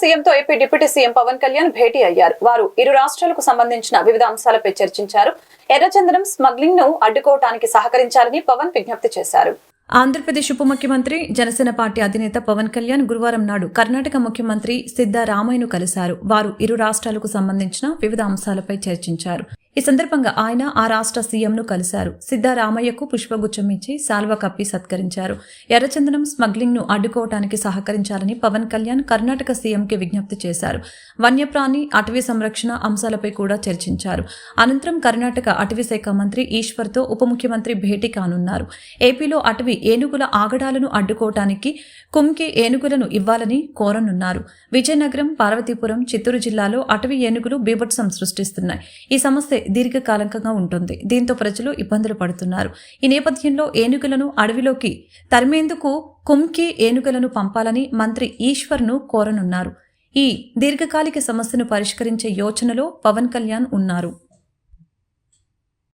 సీఎంతో AP deputy CM Pawan Kalyan భేటీ అయ్యారు. వారు ఇరు రాష్ట్రాలకు సంబంధించిన వివిధ అంశాలపై చర్చించారు. ఎర్రచందనం స్మగ్లింగ్ను అడ్డుకోవటానికి సహకరించాలని పవన్ విజ్ఞప్తి చేశారు. ఆంధ్రప్రదేశ్ ఉప ముఖ్యమంత్రి జనసేన పార్టీ అధినేత పవన్ కళ్యాణ్ గురువారం నాడు కర్ణాటక ముఖ్యమంత్రి సిద్దారామయ్యను కలిశారు. వారు ఇరు రాష్ట్రాలకు సంబంధించిన వివిధ అంశాలపై చర్చించారు. ఈ సందర్భంగా ఆయన ఆ రాష్ట్ర సీఎంను కలిశారు. సిద్ధారామయ్యకు పుష్పగుచ్చం ఇచ్చి శాల్వ కప్పి సత్కరించారు. ఎర్రచందనం స్మగ్లింగ్ను అడ్డుకోవటానికి సహకరించాలని పవన్ కళ్యాణ్ కర్ణాటక సీఎంకి విజ్ఞప్తి చేశారు. వన్యప్రాణి అటవీ సంరక్షణ అంశాలపై కూడా చర్చించారు. అనంతరం కర్ణాటక అటవీ శాఖ మంత్రి ఈశ్వర్తో ఉప ముఖ్యమంత్రి భేటీ కానున్నారు. ఏపీలో అటవీ ఏనుగుల ఆగడాలను అడ్డుకోవటానికి కుంకి ఏనుగులను ఇవ్వాలని కోరనున్నారు. విజయనగరం పార్వతీపురం చిత్తూరు జిల్లాలో అటవీ ఏనుగులు బీభత్సం సృష్టిస్తున్నాయి. ఈ సమస్య దీర్ఘకాలికంగా ఉంటుంది. దీంతో ప్రజలు ఇబ్బందులు పడుతున్నారు. ఈ నేపథ్యంలో ఏనుగులను అడవిలోకి తరిమేందుకు కుంకి ఏనుగులను పంపాలని మంత్రి ఈశ్వర్ను కోరనున్నారు. ఈ దీర్ఘకాలిక సమస్యను పరిష్కరించే యోచనలో పవన్ కళ్యాణ్ ఉన్నారు.